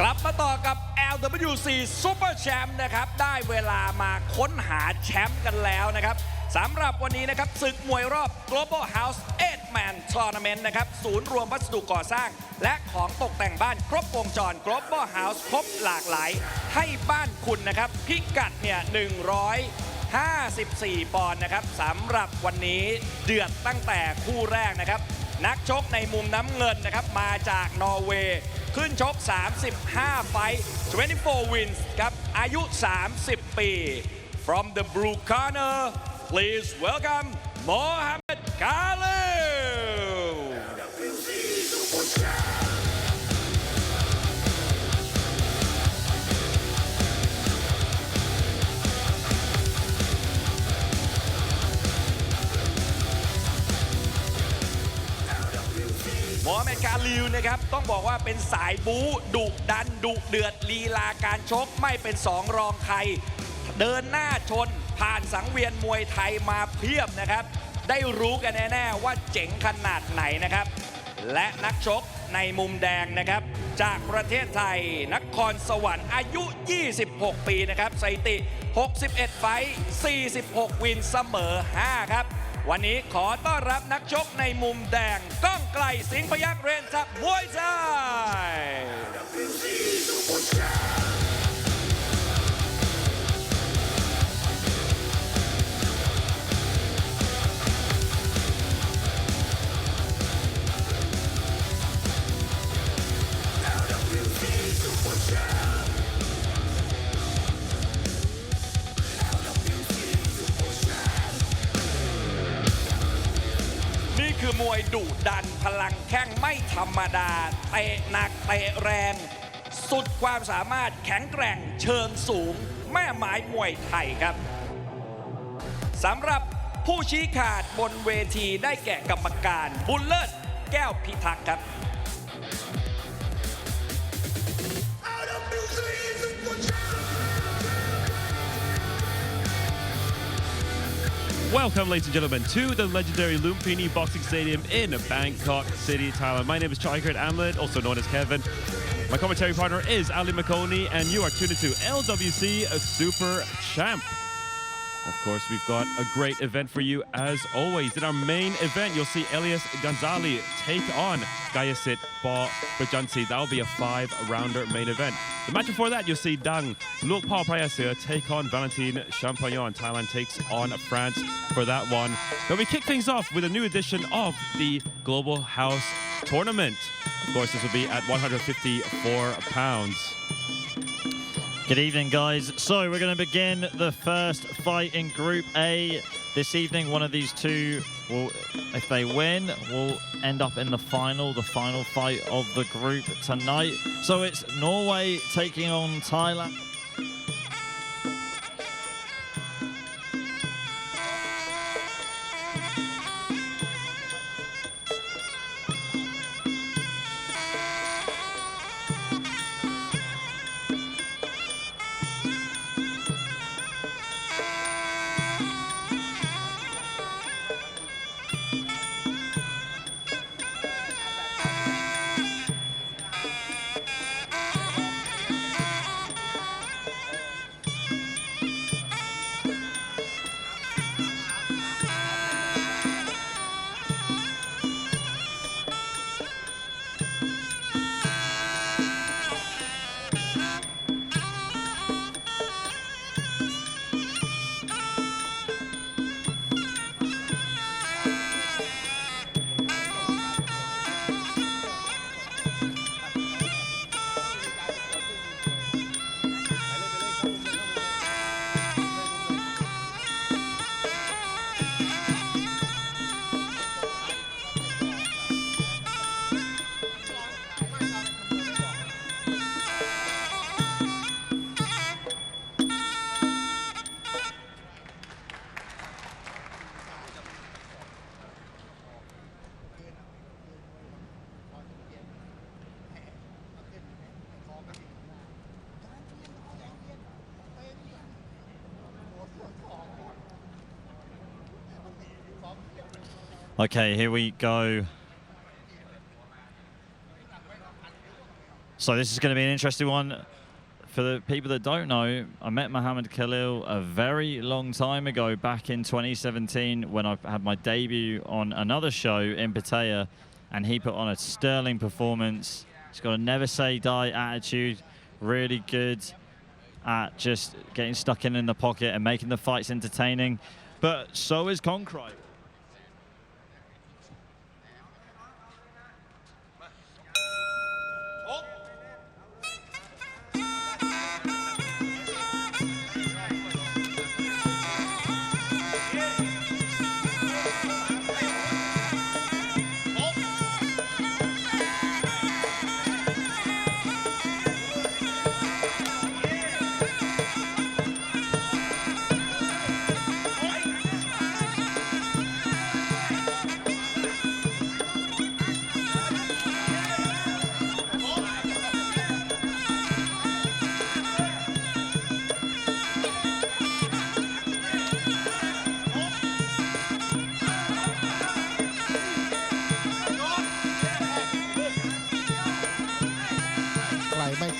กลับมาต่อกับ LWC Super Champ นะครับ ได้เวลามาค้นหาแชมป์กันแล้วนะครับสำหรับวันนี้นะครับศึกมวยรอบ Global House 8 Man Tournament นะครับ ศูนย์รวมวัสดุก่อสร้าง และของตกแต่งบ้านครบวงจร Global House ครบหลากหลาย ให้บ้านคุณนะครับ พิกัดเนี่ย 100 54 ปอนด์นะครับสำหรับวันนี้เดือดตั้งแต่คู่แรกนะครับ นักชกในมุมน้ำเงินนะครับ มาจากนอร์เวย์ ขึ้นชก 35 ไฟ24 wins ครับ อายุ 30 ปี from the blue corner please welcome Mohammed Khalid มฮัมเหม็ดกาลิวนะครับ ต้องบอกว่าเป็นสายบู๊ดุดันดุเดือดลีลาการชกไม่เป็นสองรองใคร เดินหน้าชนผ่านสังเวียนมวยไทยมาเพียบนะครับ ได้รู้กันแน่ๆว่าเจ๋งขนาดไหนนะครับ และนักชกในมุมแดงนะครับ จากประเทศไทยนครสวรรค์อายุ 26 ปีนะครับสถิติ 61 ไฟ 46 วินเสมอ 5 ครับ วันนี้ขอต้อนรับนักชกในมุมแดงก้องไกลสิงพยักเรนจากมวยไท มวยดุดันพลังแข้งไม่ธรรมดาเตะหนักเตะแรง สุดความสามารถแข็งแกร่งเชิงสูง แม่หมายมวยไทยครับสำหรับผู้ชี้ขาดบนเวทีได้แก่กรรมการบุญเลิศแก้วพิทักษ์ครับ Welcome, ladies and gentlemen, to the legendary Lumpini Boxing Stadium in Bangkok City, Thailand. My name is Chaikirt Amlet, also known as Kevin. My commentary partner is Ali McConey, and you are tuned into LWC Super Champ. Of course, we've got a great event for you as always. In our main event, you'll see Elias Gonzalez take on Gayasit Ba Brajansi. That'll be a five-rounder main event. The match before that, you'll see Dang Paul Prayasir take on Valentin Champagnon. Thailand takes on France for that one. But we kick things off with a new edition of the Global House Tournament. Of course, this will be at 154 pounds. Good evening, guys. So we're going to begin the first fight in Group A this evening. One of these two will, if they win, will end up in the final, the final fight of the group tonight. So it's Norway taking on Thailand. Okay, here we go. So this is going to be an interesting one. For the people that don't know, I met Mohammed Khalil a very long time ago, back in 2017, when I had my debut on another show in Pattaya, and he put on a sterling performance. He's got a never say die attitude, really good at just getting stuck in in the pocket and making the fights entertaining. But so is Concry.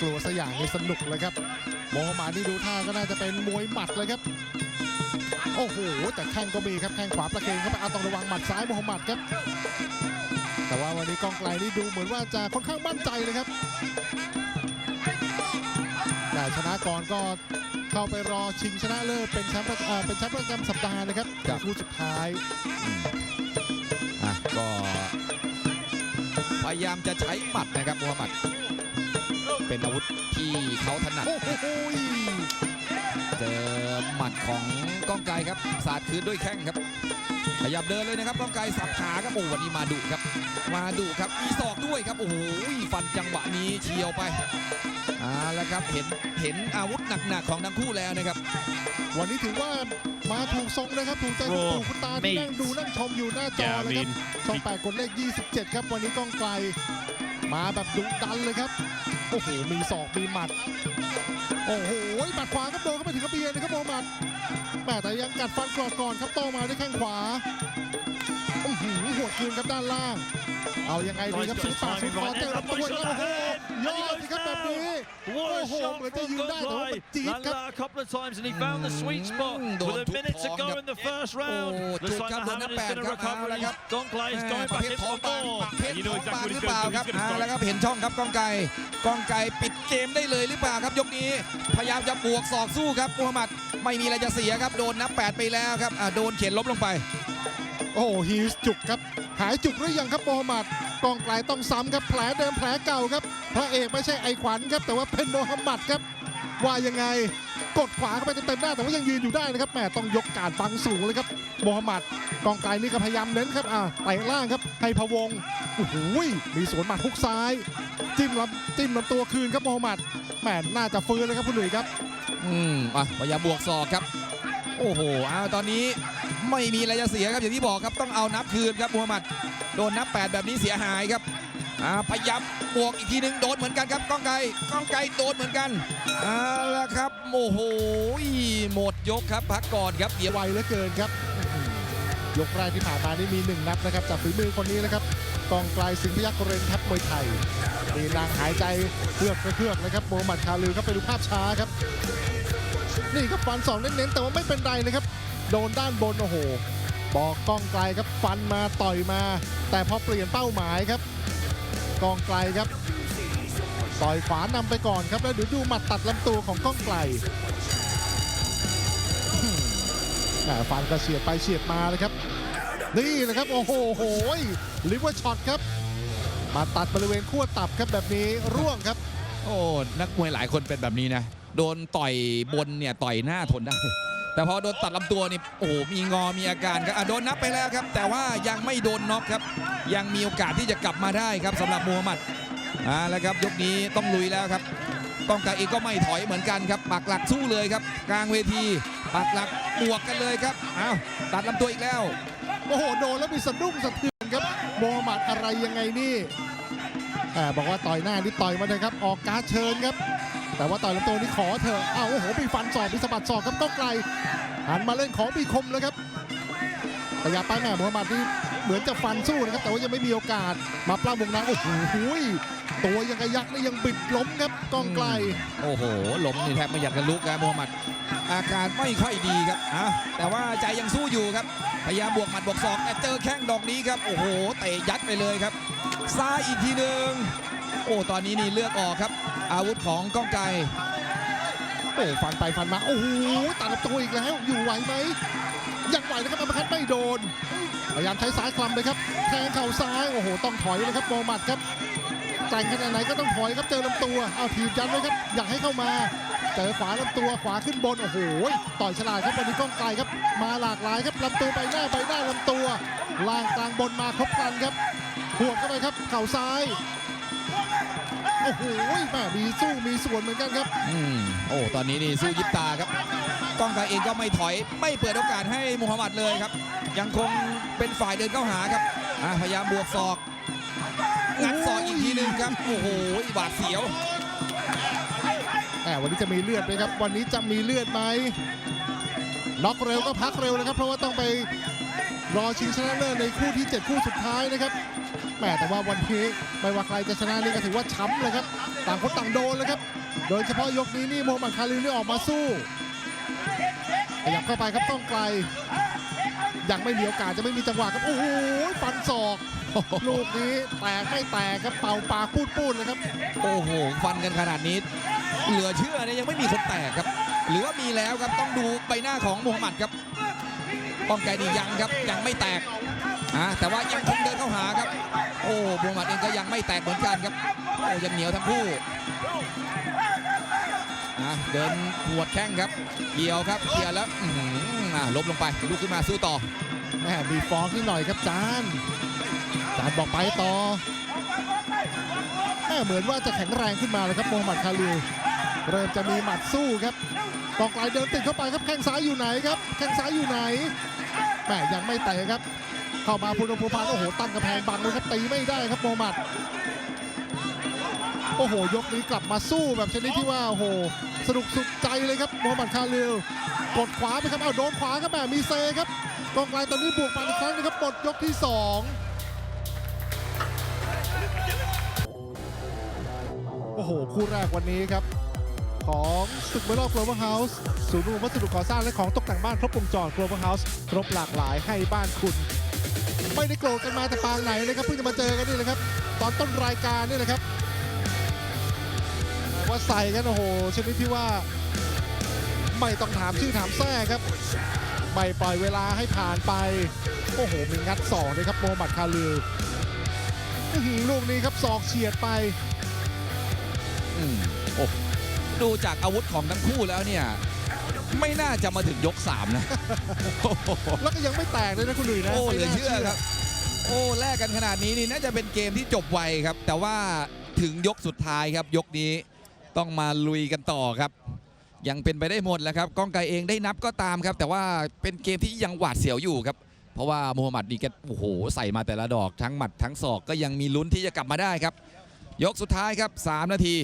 กลัวสักอย่างนี่สนุกเลยครับโมฮัมหมัดนี่ดูท่าก็น่าจะเป็นมวยหมัดเลยครับ โอ้โหแต่แข้งก็มีครับแข้งขวาประเคนเข้าไปเอาต้องระวังหมัดซ้ายโมฮัมหมัดครับ แต่ว่าวันนี้กองไกลนี่ดูเหมือนว่าจะค่อนข้างมั่นใจเลยครับแต่ชนะก่อนก็เข้าไปรอชิงชนะเลิศเป็นแชมป์ประเอ่อเป็นแชมป์ประจำสัปดาห์นะครับครับคู่สุดท้ายอะก็พยายามจะใช้หมัดนะครับมูฮัมหมัด เป็นอาวุธที่เขาถนัดโอ้โหเจอหมัดของก้องไกรครับสาดคืนด้วยแข้งครับ ขยับเดินเลยนะครับก้องไกรสับขาครับโอ้วันนี้มาดุครับ มาดุครับมีศอกด้วยครับโอ้โหฟันจังหวะนี้เฉียวไปเอ่าแล้วครับเห็นเห็นอาวุธหนักๆของทั้งคู่แล้วนะครับ วันนี้ถือว่ามาถูกทรงนะครับถูกใจคุณปู่คุณตาที่นั่งดูนั่งชมอยู่หน้าจอ Yeah, I เลยครับ mean, ช่องแปดกดเลข 27 ครับ วันนี้ก้องไกล มาแบบดุดันเลยครับ โอ้โห มีศอกมีหมัด โอ้โหหมัดขวาครับโดนเข้าไปถึงกระเบียนนะครับโมหมัดแม่แต่ยังกัดฟันกรอดก่อนครับโตมาด้วยแข้งขวาอื้อหือหัวคืนครับด้านล่าง เอายังไงดีครับสุดปากสุดคอเจอรับตัวแล้วโอ้โหยอดสิครับแบบนี้ What a Oh, shot but from you know that, Gonglai. but deep Landed cut. that a couple of times and he found the sweet spot Mm, with a don't minute to put go on in the first round. Oh, Looks took like up the Mohammed is number going to ครับ recover. เอาละ He's- ครับ Gonglai is แม่ going ประ back เภท in ท้อง for บาง more. ประเภท And you ท้ know องบาง exactly ห what รือ he's เปล่า going to ครับ do. He's อ่า going แล้ว to ครับ start. เห็นช่องครับกองไก่กองไก่ปิดเกมได้เลยหรือเปล่าครับยกนี้พยายามจะบวกศอกสู้ครับมูฮัมหมัดไม่มีอะไรจะเสียครับโดนนับ8ไปแล้วครับอ่าโดนเข็นล้มลงไป โอ้โหฮีสจุกครับ หายจุกหรือยังครับโมฮัมหมัดกองไกลต้องซ้ำครับแผลเดิมแผลเก่าครับพระเอกไม่ใช่ไอขวัญครับ แต่ว่าเป็นโมฮัมหมัดครับ ว่ายังไงกดขวาเข้าไปเต็มๆหน้าแต่ว่ายังยืนอยู่ได้นะครับแหมต้องยกการบังสูงเลยครับโมฮัมหมัดกองไกลนี่ก็พยายามเน้นครับอ่าไต่ล่างครับให้พะวงโอ้โหมีสวนหมัดฮุกซ้าย จิ้มลำจิ้มลำตัวคืนครับโมฮัมหมัดแหมน่าจะฟื้นเลยครับคุณหนุ่ยครับ อืมอะพยายามบวกศอกครับ โอ้โหเอาตอนนี้ ไม่มีอะไรจะเสียครับอย่างที่บอกครับต้องเอานับคืนครับมูฮัมหมัดโดนนับ 8 แบบนี้เสียหายครับพยายามบวกอีกทีหนึงโดนเหมือนกันครับก้องไก่ก้องไก่โดนเหมือนกันเอาละครับโอ้โหหมดยกครับพักก่อนครับเดี๋ยวไวเหลือเกินครับ ยกแรกที่ผ่านมานี่มีหนึ่งนัดนะครับจากฝีมือคนนี้นะครับกองไกลสิงห์พยัคฆ์เรนทัพมวยไทยมีนางหายใจเพือกไปเพือกเลยครับโมฮัมหมัดคาลือครับไปดูภาพช้าครับ นี่ครับฟันสองเน้นๆแต่ว่าไม่เป็นไรนะครับ โดนด้านบนโอ้โห บอกกองไกลครับฟันมาต่อยมา แต่พอเปลี่ยนเป้าหมายครับ กองไกลครับต่อยขวานำไปก่อนครับแล้วเดี๋ยวดูหมัดตัดลำตัวของก้องไกลแหมฟันก็เฉียดไปเฉียดมาเลยครับ นี่นะครับโอ้โหโหยลิเวอร์ช็อตครับ มาตัดบริเวณขั้วตับครับแบบนี้ร่วงครับ โอ้นักมวยหลายคนเป็นแบบนี้นะ โดนต่อยบนเนี่ยต่อยหน้าทนได้ แต่พอโดนตัดลำตัวนี่โอ้โหมีงอมีอาการครับโดนนับไปแล้วครับ แต่ว่ายังไม่โดนน็อกครับ ยังมีโอกาสที่จะกลับมาได้ครับสำหรับมูฮัมหมัดอ่าแล้วครับยกนี้ต้องลุยแล้วครับกองไกาเองก็ไม่ถอยเหมือนกันครับปักหลักสู้เลยครับกลางเวทีปักหลักบวกกันเลยครับอ้าวตัดลำตัวอีกแล้วโอ้โหโดนแล้วมีสะดุ้งสะเทือนครับโมฮัมหมัดอะไรยังไงนี่แหมบอกว่าต่อยหน้านี่ต่อยมาเลยครับ ออกการเชิญครับ แต่ว่าต่อยลำตัวนี่ขอเถอะอ้าวโอ้โหมีฟันศอกมีสะบัดศอกครับก้องไกลหันมาเล่นของมีคมเลยครับระยะไปแหม่โมฮัมหมัดนี่เหมือนจะฟันสู้นะครับ แต่ว่ายังไม่มีโอกาสมาปล้ำวงในโอ้โหตัวยังกระยักนี่ยังบิดล้มครับกองไกล โอ้โหล้มนี่แทบไม่อยากจะลุกครับมูฮัมหมัดอาการไม่ค่อยดีครับอะแต่ว่าใจยังสู้อยู่ครับ พยายามบวกหมัดบวกศอกแต่เจอแข้งดอกนี้ครับ โอ้โหเตะยัดไปเลยครับซ้ายอีกทีหนึ่งโอ้ตอนนี้นี่เลือดออกครับ อาวุธของก้องไกรโอ้ฟันไปฟันมา โอ้โหตัดลำตัวอีกแล้ว อยู่ไหวไหมยังไหวนะครับอัปเปอร์คัตไม่โดน พยายามใช้ซ้ายคลำไปครับ แทงเข่าซ้าย โอ้โห ต้องถอยนะครับโมมัดครับแต่งขนาดไหนก็ต้องถอยครับ เจอลำตัว เอาทีบยันไว้ครับ อยากให้เข้ามา เจอขวาลำตัว ขวาขึ้นบน โอ้โห ต่อยฉลาดครับวันนี้ก้องไกลครับ มาหลากหลายครับลำตัวไปหน้าไปหน้าลำตัว ล่างกลางบนมาครบครันครับหัวเข้าไปครับ เข่าซ้าย โอ้โหแม่มีสู้มีส่วนเหมือนกันครับ อืมโอ้ตอนนี้นี่สู้ยิบตาครับก้องไกรเองก็ไม่ถอยไม่เปิดโอกาสให้มูฮัมหมัดเลยครับ ยังคงเป็นฝ่ายเดินเข้าหาครับอะพยายามบวกศอกงัดศอกอีกทีหนึ่งครับโอ้โหบาดเสียวแหมวันนี้จะมีเลือดไหมครับ วันนี้จะมีเลือดไหมน็อกเร็วก็พักเร็วนะครับ เพราะว่าต้องไปรอชิงชนะเลิศในคู่ที่ 7 คู่สุดท้ายนะครับ แหมแต่ว่าวันนี้ไม่ว่าใครจะชนะนี่ก็ถือว่าช้ำเลยครับ ต่างคนต่างโดนเลยครับ โดยเฉพาะยกนี้นี่โมฮัมหมัดคารินี่ออกมาสู้ขยับเข้าไปครับต้องไกล ยังไม่มีโอกาสจะไม่มีจังหวะครับโอ้โหฟันศอก ลูกนี้แตกไม่แตกครับเป่าปากพูดปูดเลยครับ โอ้โหฟันกันขนาดนี้ เหลือเชื่อเนี่ยยังไม่มีคนแตกครับ หรือว่ามีแล้วครับต้องดูใบหน้าของมูฮัมหมัดครับป้องไกนี่ยังครับยังไม่แตกอะแต่ว่ายังคงเดินเข้าหาครับ โอ้มูฮัมหมัดเองก็ยังไม่แตกเหมือนกันครับโอ้ยังเหนียวทั้งคู่อะเดินหัวดแข้งครับเกี่ยวครับเกี่ยวแล้วอื้อหืออะลบลงไปลุกขึ้นมาสู้ต่อแหมมีฟองนิดหน่อยครับจานจานบอกไปต่อแหมเหมือนว่าจะแข็งแรงขึ้นมาเลยครับโมฮัมหมัดคาริลเริ่มจะมีหมัดสู้ครับกองไกลเดินติดเข้าไปครับแข้งซ้ายอยู่ไหนครับแข้งซ้ายอยู่ไหนแหมยังไม่เตะครับ เข้ามาพุทธภูพานโอ้โหตั้งกระแพงบังเลยครับตีไม่ได้ครับโมมัดโอ้โห ยกนี้กลับมาสู้แบบชนิดที่ว่าโอ้โหสนุกสุดใจเลยครับโมมัดคาริลกดขวาไปครับเอาโดนขวาครับแหมมีเซครับกองกลางตอนนี้บวกมาอีกครั้งนะครับหมดยกที่2โอ้โห คู่แรกวันนี้ครับ ของศึกเมอร์ล Global House ศูนย์รวมวัสดุก่อสร้างและของตกแต่งบ้านครบวงจร Global House ครบหลากหลายให้บ้านคุณ ไม่ได้โกรธกันมาแต่ปางไหนนะครับเพิ่งจะมาเจอกันนี่นะครับ ตอนต้นรายการนี่นะครับว่าใส่กันโอ้โหชนิดที่ว่า ไม่ต้องถามชื่อถามแท้ครับไม่ปล่อยเวลาให้ผ่านไปโอ้โหมีงัดสองเลยครับโมฮัมหมัดคาลือลูกนี้ครับศอกเฉียดไปอืมโอ้ดูจากอาวุธของทั้งคู่แล้วเนี่ย ไม่น่าจะมาถึงยก 3 นะโอ้โหแล้วก็ยังไม่แตกเลยนะคุณหลุยนะโอ้เหลือไม่น่าเชื่อครับ โอ้แลกกันขนาดนี้นี่น่าจะเป็นเกมที่จบไวครับ แต่ว่าถึงยกสุดท้ายครับ ยกนี้ต้องมาลุยกันต่อครับ ยังเป็นไปได้หมดแหล้วครับก้องไกรเองได้นับก็ตามครับ แต่ว่าเป็นเกมที่ยังหวาดเสียวอยู่ครับ เพราะว่ามูฮัมหมัดนี่แกโอ้โหใส่มาแต่ละดอกทั้งหมัดทั้งศอกก็ยังมีลุ้นที่จะกลับมาได้ครับ ยกสุดท้ายครับ 3 นาที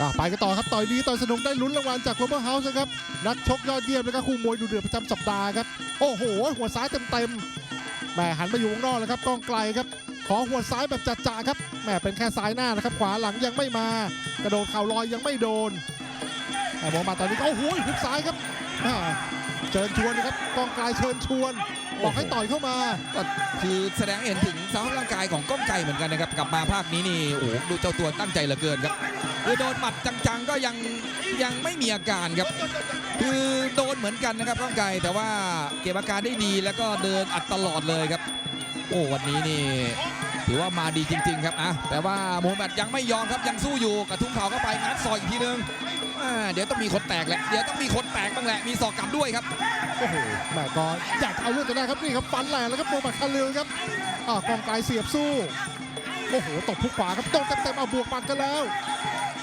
อะไปกันต่อครับต่อยดีต่อยสนุกได้ลุ้นรางวัลจาก Global House นะครับนักชกยอดเยี่ยมแล้วก็คู่มวยดูเดือดประจำสัปดาห์ครับโอ้โห หัวซ้ายเต็มๆแหมหันมาอยู่วงนอกแล้วครับกล้องไกลครับ ขอหัวซ้ายแบบจัดจ้าครับแหมเป็นแค่ซ้ายหน้านะครับ ขวาหลังยังไม่มากระโดดเข่าลอยยังไม่โดน มองมาตอนนี้ก็โอ้โหหุกซ้ายครับแหมเชิญชวนนะครับกล้องไกลเชิญชวนบอกให้ต่อยเข้ามาก็คือแสดงให้เห็นถึงสภาพร่างกายของก้องไก่เหมือนกันนะครับกลับมาภาคนี้นี่โอ้โหดูเจ้าตัวตั้งใจเหลือเกินครับคือโดนหมัดจังๆก็ยังยังไม่มีอาการครับ คือโดนเหมือนกันนะครับก้องไก่แต่ว่าเก็บอาการได้ดีแล้วก็เดินอัดตลอดเลยครับ โอ้วันนี้นี่ถือว่ามาดีจริง ๆ ครับอะแต่ว่าโมฮัมหมัดยังไม่ยอมครับยังสู้อยู่กระทุ้งเข่าเข้าไปงัดซอยอีกทีนึงอ่า เดี๋ยวต้องมีคนแตกแหละ เดี๋ยวต้องมีคนแตกบ้างแหละ มีศอกกลับด้วยครับ โอ้โหแม่ก็อยากเอาเรื่องกันได้ครับนี่ครับฟันแหลกแล้วครับโมบัตคาริลครับอ่ากองไกลเสียบสู้ โอ้โหตบพุกขวาครับตบเต็มๆเอาบวกปัดกันแล้ว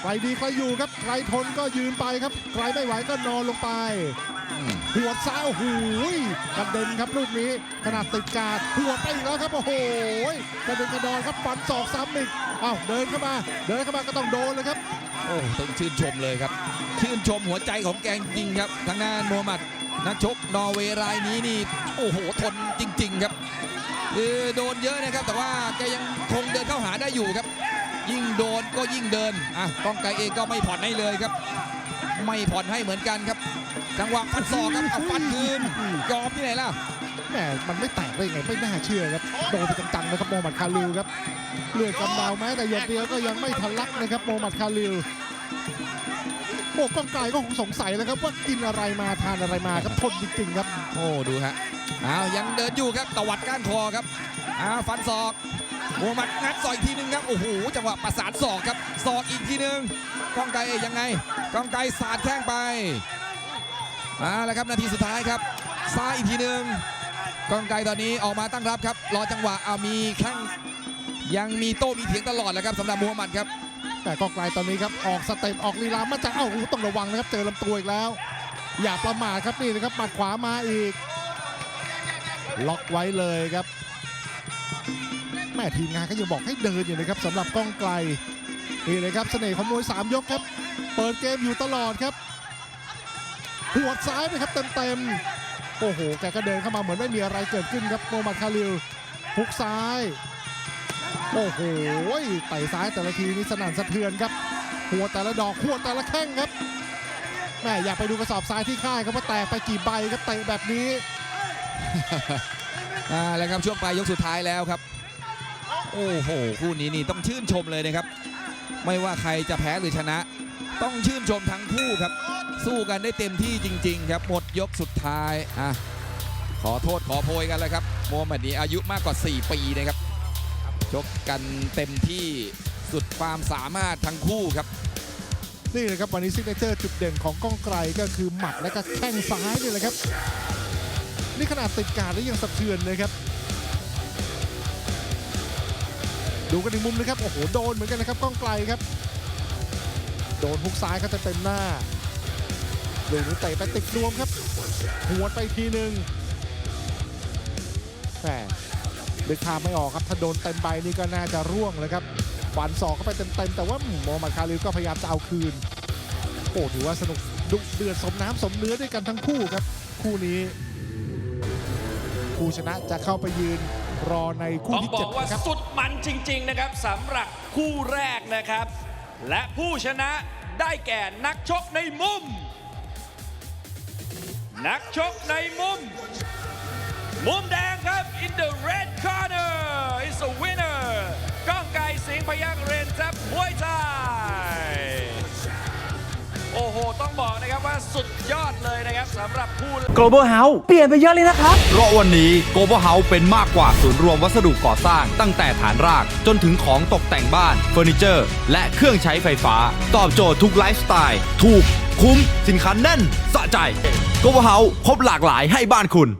ใครดีใครอยู่ครับใครทนก็ยืนไปครับใครไม่ไหวก็นอนลงไป หัวซ้ายโอ้โหกระเด็นครับลูกนี้ขนาดติดกาดหัวไปอีกแล้วครับโอ้โหกระเด็นกระดอนครับฟันศอกซ้ำอีกอ้าวเดินเข้ามา เดินเข้ามาก็ต้องโดนเลยครับ โอ้ต้องชื่นชมเลยครับ ชื่นชมหัวใจของแกงจริงครับ ทางด้านโมฮัมหมัดนักชกนอร์เวย์รายนี้นี่โอ้โหทนจริง ๆ ครับคือโดนเยอะนะครับ แต่ว่าแกยังคงเดินเข้าหาได้อยู่ครับ ยิ่งโดนก็ยิ่งเดินอะก้องไกรเองก็ไม่ผ่อนให้เลยครับ ไม่ผ่อนให้เหมือนกันครับ จังหวะฟันศอกครับเอาฟันคืนยอมที่ไหนล่ะ แหมมันไม่แตกได้ยังไงไม่น่าเชื่อครับโดนไปจังๆนะครับโมฮัมหมัดคาริลครับเลือดกำเดาแม้แต่หยดเดียวก็ยังไม่ทะลักนะครับโมฮัมหมัดคาริลโอ้ก้องไกลก็คงสงสัยแล้วครับว่ากินอะไรมาทานอะไรมาครับทนจริงๆครับ โอ้ดูฮะอ้าวยังเดินอยู่ครับตวัดก้านคอครับอ้าวฟันศอกโมฮัมหมัดงัดศอกอีกทีหนึงครับโอ้โหจังหวะประสานศอกครับศอกอีกทีหนึงก้องไกรเอยยังไงก้องไกรสาดแข้งไปมาแล้วครับนาทีสุดท้ายครับซ้ายอีกทีหนึง กองไกรตอนนี้ออกมาตั้งรับครับ รอจังหวะเอามีแข้งยังมีโต้มีเถียงตลอดแหละครับสำหรับมูฮัมหมัดครับ แต่กองไกลตอนนี้ครับออกสเต็ปออกลีลามาจากเอ้าต้องระวังนะครับเจอลำตัวอีกแล้ว อย่าประมาทครับนี่นะครับหมัดขวามาอีก ล็อกไว้เลยครับแม่ทีมงานก็ยังบอกให้เดินอยู่นะครับสำหรับก้องไกลนี่เลยครับเสน่ห์ของมวยสามยกครับ เปิดเกมอยู่ตลอดครับหัวดซ้ายไปครับเต็มๆ โอ้โห แกก็เดินเข้ามาเหมือนไม่มีอะไรเกิดขึ้นครับโมมัดคาริลฮุกซ้าย โอ้โหเตะซ้ายแต่ละทีนี่สนั่นสะเทือนครับ หัวแต่ละดอกหัวแต่ละแข้งครับแม่อยากไปดูกระสอบทรายที่ค่ายครับว่าแตกไปกี่ใบครับเตะแบบนี้อ่าแล้วครับช่วงปลายยกสุดท้ายแล้วครับ โอ้โหคู่นี้นี่ต้องชื่นชมเลยนะครับ ไม่ว่าใครจะแพ้หรือชนะ ต้องชื่นชมทั้งคู่ครับ สู้กันได้เต็มที่จริง ๆ ครับ หมดยกสุดท้ายอะขอโทษขอโพยกันแล้วครับโมฮัมหมัดนี้อายุมากกว่า 4 ปีนะครับชกกันเต็มที่สุดความสามารถทั้งคู่ครับ นี่เลยครับวันนี้ซิกเนเจอร์จุดเด่นของก้องไกลก็คือหมัดและก็แข้งซ้ายนี่แหละครับ นี่ขนาดติดการแล้วยังสะเทือนเลยครับ ดูกันอีกมุมนะครับโอ้โหโดนเหมือนกันนะครับก้องไกลครับ โดนฮุกซ้ายเขาจะเต็มหน้า ดูนี่เตะไปติดรวมครับหัวดไปทีหนึ่งแหมดึกภาพไม่ออกครับถ้าโดนเต็มใบนี่ก็น่าจะร่วงเลยครับฟันศอกเข้าไปเต็มๆแต่ว่าโมฮัมหมัดคาริลก็พยายามจะเอาคืนโอ้ถือว่าสนุกดุเดือดสมน้ำสมเนื้อด้วยกันทั้งคู่ครับ คู่นี้ผู้ชนะจะเข้าไปยืนรอในคู่ต้องที่บอเจ็ดกว่านะครับสุดมันจริง ๆ นะครับสำหรับคู่แรกนะครับ และผู้ชนะได้แก่นักชกในมุม นักชกในมุม มุมแดงครับ in the red corner is a winner ก้องไก่สิงพยักเรนจับมวยไทย โอ้โห ต้องบอกนะครับว่าสุดยอดเลยนะครับสำหรับผู้ Global House เปลี่ยนไปเยอะเลยนะครับ เพราะวันนี้ Global House เป็นมากกว่าศูนย์รวมวัสดุก่อสร้าง ตั้งแต่ฐานรากจนถึงของตกแต่งบ้านเฟอร์นิเจอร์ และเครื่องใช้ไฟฟ้า ตอบโจทย์ทุกไลฟ์สไตล์ ถูก คุ้ม สินค้าแน่น สะใจ Global House ครบหลากหลายให้บ้านคุณ